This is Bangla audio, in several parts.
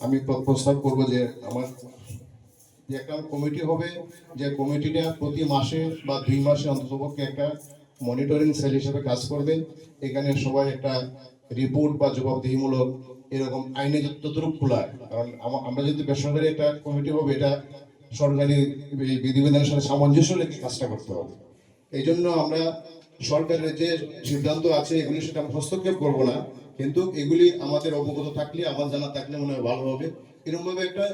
আমি প্র- প্রস্তাব করব যে আমার যে একটা কমিটি হবে, যে কমিটিটা প্রতি মাসে বা দুই মাসে অন্ততপক্ষে একটা মনিটরিং সেল হিসেবে কাজ করবে। এখানে সবাই একটা রিপোর্ট বা জবাবদিহিমূলক এরকম আইনে যতটুকু খোলা কারণ আমরা যদি বেসরকারি একটা কমিটি হবে, এটা সরকারি বিধিবিধানের সাথে সামঞ্জস্য রেখে কাজটা করতে হবে। এই জন্য আমরা সরকারের যে সিদ্ধান্ত আছে এগুলির সাথে আমরা হস্তক্ষেপ করব না। কিন্তু এগুলি আমাদের অবগত থাকলে, আমার জানা থাকলে মনে হয় ভালো হবে। এরকম ভাবে একটা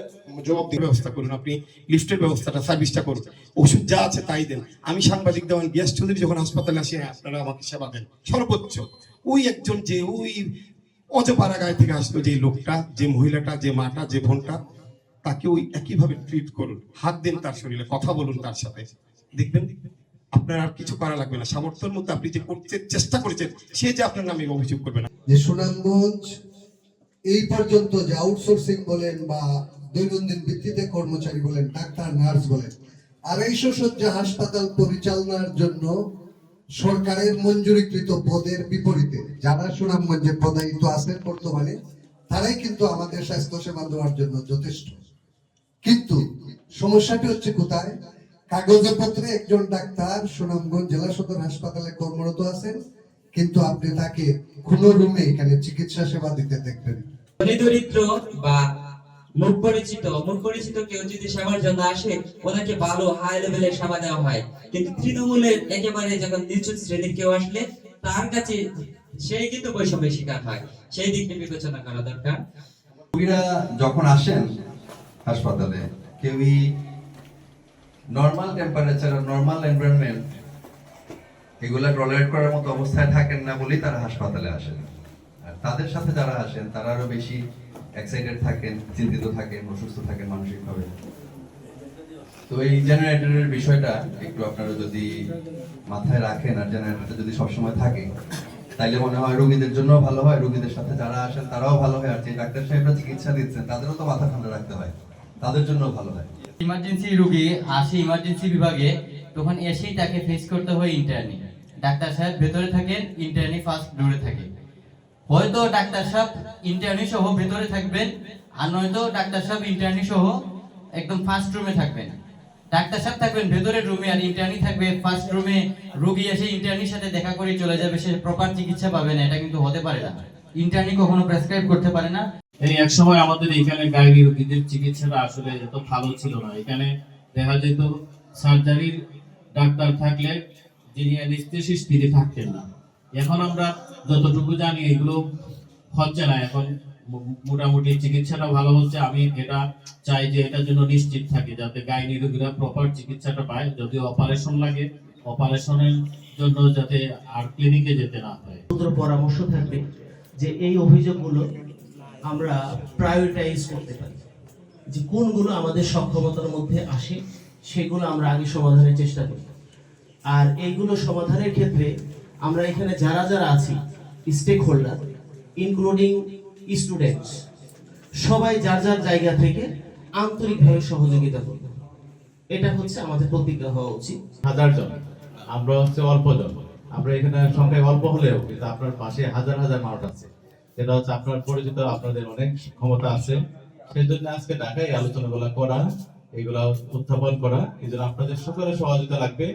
জবাব দিবে ব্যবস্থা করুন আপনি লিফটের ব্যবস্থাটা, সার্ভিসটা করুন। ওষুধ যা আছে তাই দেন। আমি সাংবাদিক দেওয়ান গ্যাস চৌধুরী যখন হাসপাতালে আসি, আপনারা আমাকে সেবা দেন। সর্বোচ্চ, ওই একজন যে, ওই অজপাড়া গায়ে থেকে আসলো যে লোকটা, যে মহিলাটা, যে মাটা, যে বোনটা, তাকে ওই একইভাবে ট্রিট করুন। হাত দিন তার শরীরে, কথা বলুন তার সাথে। দেখবেন, আপনার আর কিছু করা লাগবে না। সামর্থ্যের মধ্যে আপনি যে করতে চেষ্টা করেছেন, সে যে আপনার নামে অভিযোগ করবে না। যে সুনামগঞ্জ, এই পর্যন্ত যে আউটসোর্সিং বলেন বা দৈনন্দিন ভিত্তিতে কর্মচারী বলেন, ডাক্তার, নার্স বলেন, আড়াইশো শয্যা হাসপাতাল পরিচালনার জন্য সরকারের মঞ্জুরিকৃত পদের বিপরীতে, যারা সুনামগঞ্জে পদায়িত আছেন বর্তমানে, তারাই কিন্তু আমাদের স্বাস্থ্য সেবা দেওয়ার জন্য যথেষ্ট। কিন্তু সমস্যাটি হচ্ছে কোথায়? কাগজপত্রে একজন ডাক্তার সুনামগঞ্জ জেলা সদর হাসপাতালে কর্মরত আছেন কিন্তু আপনি তাকে কোনো রুমে এখানে চিকিৎসা সেবা দিতে দেখবেন দরিদ্র বা মুখ পরিচিত মুখ পরিচিত কেউ যদি সেবার জন্য আসে ওনাকে ভালো হাই লেভেলের সেবা দেওয়া হয়। কিন্তু তৃণমূলের একেবারে যখন নিচু শ্রেণির কেউ আসলে তার কাছে সেই কিন্তু বৈষম্যের শিকার হয়। সেই দিকটি বিবেচনা করা দরকার। রোগীরা যখন আসেন হাসপাতালে কেউই নর্মাল টেম্পারেচার নর্মাল এনভায়রনমেন্ট এগুলা টলারেট করার মতো অবস্থায় থাকেন না বলেই তারা হাসপাতালে আসেন। আর তাদের সাথে যারা আসেন, তারা আরও বেশি এক্সাইটেড থাকেন, চিন্তিত থাকেন, অসুস্থ থাকেন মানসিকভাবে। তো এই জেনারেটরের বিষয়টা একটু আপনারা যদি মাথায় রাখেন, আর জেনারেটরটা যদি সবসময় থাকে, তাইলে মনে হয় রোগীদের জন্য ভালো হয়, রোগীদের সাথে যারা আসেন তারাও ভালো হয়, আর যে ডাক্তার সাহেবরা চিকিৎসা দিচ্ছেন, তাদেরও তো মাথা ঠান্ডা রাখতে হয়। তাদের জন্য ভালো হয়। ইমার্জেন্সি রোগী আসে ইমার্জেন্সি বিভাগে তখন এসেই তাকে ফেস করতে হয় ইন্টার্নি ডাক্তার সাহেব ভেতরে থাকেন ইন্টার্নি ফার্স্ট ডোরে থাকে। হয়তো ডাক্তার সাহেব ইন্টার্নি সহ ভেতরে থাকবেন, আর নয়তো ডাক্তার সাহেব ইন্টার্নি সহ একদম ফার্স্ট রুমে থাকবেন। ডাক্তার সাহেব থাকবেন ভেতরের রুমে আর ইন্টার্নি থাকবে ফার্স্ট রুমে রোগী এসে ইন্টার্নির সাথে দেখা করে চলে যাবে, সে প্রপার চিকিৎসা পাবে না, এটা কিন্তু হতে পারে না। ইন্টার্নি কখনো প্রেসক্রাইব করতে পারে না। এই এক সময় আমাদের এখানে গাইনি রোগীদের চিকিৎসাটা আসলে এত ভালো ছিল না। এখানে দেখা যেত সার্জারির ডাক্তার থাকলে যিনি অ্যানেস্থেসিস্ট, তিনি থাকতেন না। এখন আমরা যতটুকু জানি এগুলো হচ্ছে না। এখন মোটামুটি চিকিৎসাটা ভালো হচ্ছে। আমি এটা চাই যে এটার জন্য নিশ্চিত থাকি যাতে গাইনি রোগীরা প্রপার চিকিৎসাটা পায়। যদি অপারেশন লাগে অপারেশনের জন্য যাতে আর ক্লিনিকে যেতে না হয়। পরামর্শ থাকবে যে এই অভিযোগগুলো আমরা প্রায়োরিটাইজ করতে পারি। যে কোনগুলো আমাদের সক্ষমতার মধ্যে আসে সেগুলো আমরা আগে সমাধানের চেষ্টা করি। আর এইগুলো সমাধানের ক্ষেত্রে আমরা এখানে যারা যারা আছি স্টেক হোল্ডার ইনক্লুডিং স্টুডেন্টস সবাই যার যার জায়গা থেকে আন্তরিকভাবে সহযোগিতা করবে। এটা হচ্ছে আমাদের প্রতিজ্ঞা হওয়া উচিত। হাজার জন। আমরা হচ্ছে অল্প জন। আমরা এখানে সংখ্যায় অল্প হলেও কিন্তু আপনার পাশে হাজার হাজার মানুষ আছে। যেটা হচ্ছে আপনার পরিচিত, আপনাদের অনেক ক্ষমতা আছে। সেই জন্য আজকে ঢাকায় এই আলোচনাগুলো করা এগুলা উত্থাপন করা এই জন্য আপনাদের সকলের সহযোগিতা লাগবে।